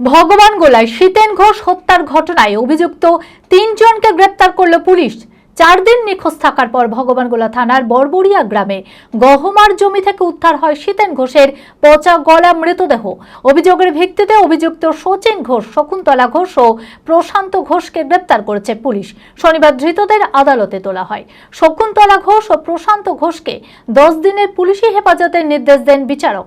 ভগবান গোলায় শীতেন ঘোষ হত্যার ঘটনায় অভিযুক্ত তিনজনকে গ্রেপ্তার করল পুলিশ। চার দিন নিখোঁজ থাকার পর ভগবানগোলা থানার বরবরিয়া গ্রামে গহমার জমি থেকে উদ্ধার হয় শীতেন ঘোষের পচা গলা মৃতদেহ। অভিযোগের ভিত্তিতে অভিযুক্ত সচিন ঘোষ, শকুন্তলা ঘোষ ও প্রশান্ত ঘোষকে গ্রেপ্তার করেছে পুলিশ। শনিবার ধৃতদের আদালতে তোলা হয়। শকুন্তলা ঘোষ ও প্রশান্ত ঘোষকে দশ দিনের পুলিশি হেফাজতের নির্দেশ দেন বিচারক।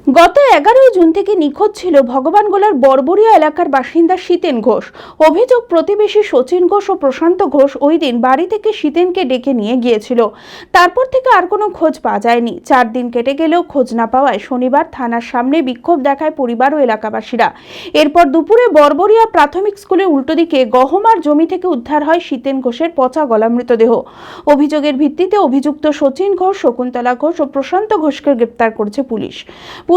গত এগারোই জুন থেকে নিখোঁজ ছিল ভগবানগোলার বড়বড়িয়া এলাকার বাসিন্দা শীতেন ঘোষ। অভিযোগ, প্রতিবেশী সচিন ঘোষ ও প্রশান্ত ঘোষ ওই দিন বাড়ি থেকে শীতেনকে ডেকে নিয়ে গিয়েছিল। তারপর থেকে আর কোনো খোঁজ পাওয়া যায়নি। চার দিন কেটে গেলেও খোঁজ না পাওয়ায় শনিবার থানার সামনে বিক্ষোভ দেখায় পরিবার ও এলাকাবাসীরা। এরপর দুপুরে বড়বড়িয়া প্রাথমিক স্কুলের উল্টো দিকে গহমার জমি থেকে উদ্ধার হয় শীতেন ঘোষের পচা গলা মৃতদেহ। অভিযোগের ভিত্তিতে অভিযুক্ত সচিন ঘোষ, শকুন্তলা ঘোষ ও প্রশান্ত ঘোষকে গ্রেপ্তার করেছে পুলিশ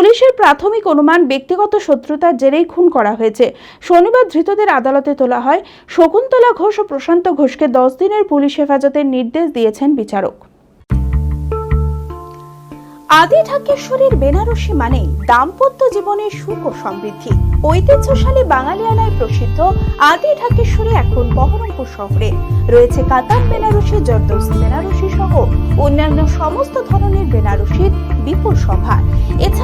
পুলিশের প্রাথমিক অনুমান ব্যক্তিগত শত্রুতার জেরেই খুন করা হয়েছে। শনিবার ধৃতদের আদালতে তোলা হয়। শকুন্তলা ঘোষ ও প্রশান্ত ঘোষকে দশ দিনের পুলিশ হেফাজতের নির্দেশ দিয়েছেন বিচারক। আদি ঢাকেশ্বরীর বেনারসি মানে দাম্পত্য জীবনের সুখ ও সমৃদ্ধি। ঐতিহ্যশালী বাঙালিয়ানায় প্রসিদ্ধ আদি ঢাকেশ্বরী এখন বহরমপুর শহরে। রয়েছে কাতার বেনারসি জর্দৌসি বেনারসি সহ অন্যান্য সমস্ত ধরনের বেনারসির বিপুল সভা। এছাড়া